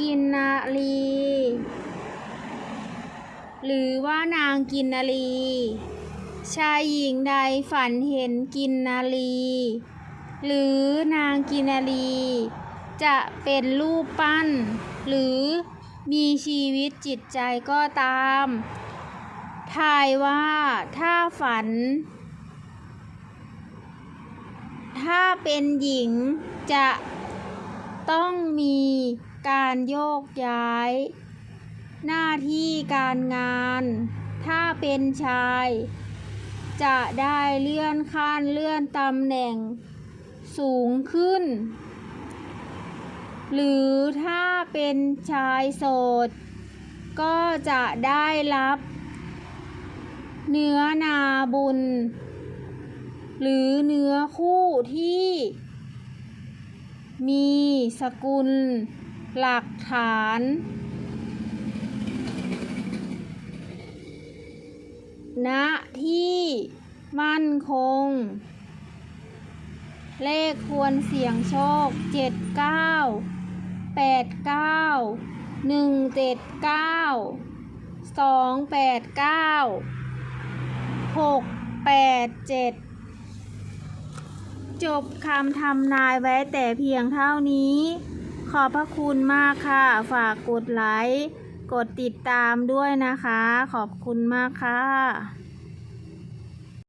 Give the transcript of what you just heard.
กินนารีหรือว่านางกินนารีชายหญิงใดฝันเห็นกินนารีหรือนางกินนารีจะเป็นรูปปั้น หรือมีชีวิตจิตใจก็ตาม ทายว่าถ้าฝัน ถ้าเป็นหญิงจะต้องมี การโยกย้าย หน้าที่การงาน ถ้าเป็นชาย จะได้เลื่อนขั้นเลื่อนตำแหน่งสูงขึ้น หรือถ้าเป็นชายโสด ก็จะได้รับ เนื้อนาบุญ หรือเนื้อคู่ที่มีสกุล หลักฐาน ณ ที่มั่นคง เลขควรเสี่ยงโชคเจ็ดเก้าแปดเก้าหนึ่งเจ็ดเก้าสองแปดเก้าหกแปดเจ็ดจบคำทำนายไว้แต่เพียงเท่านี้ ขอบพระคุณมากค่ะ ฝากกดไลค์ กดติดตามด้วยนะคะ ขอบคุณมากค่ะ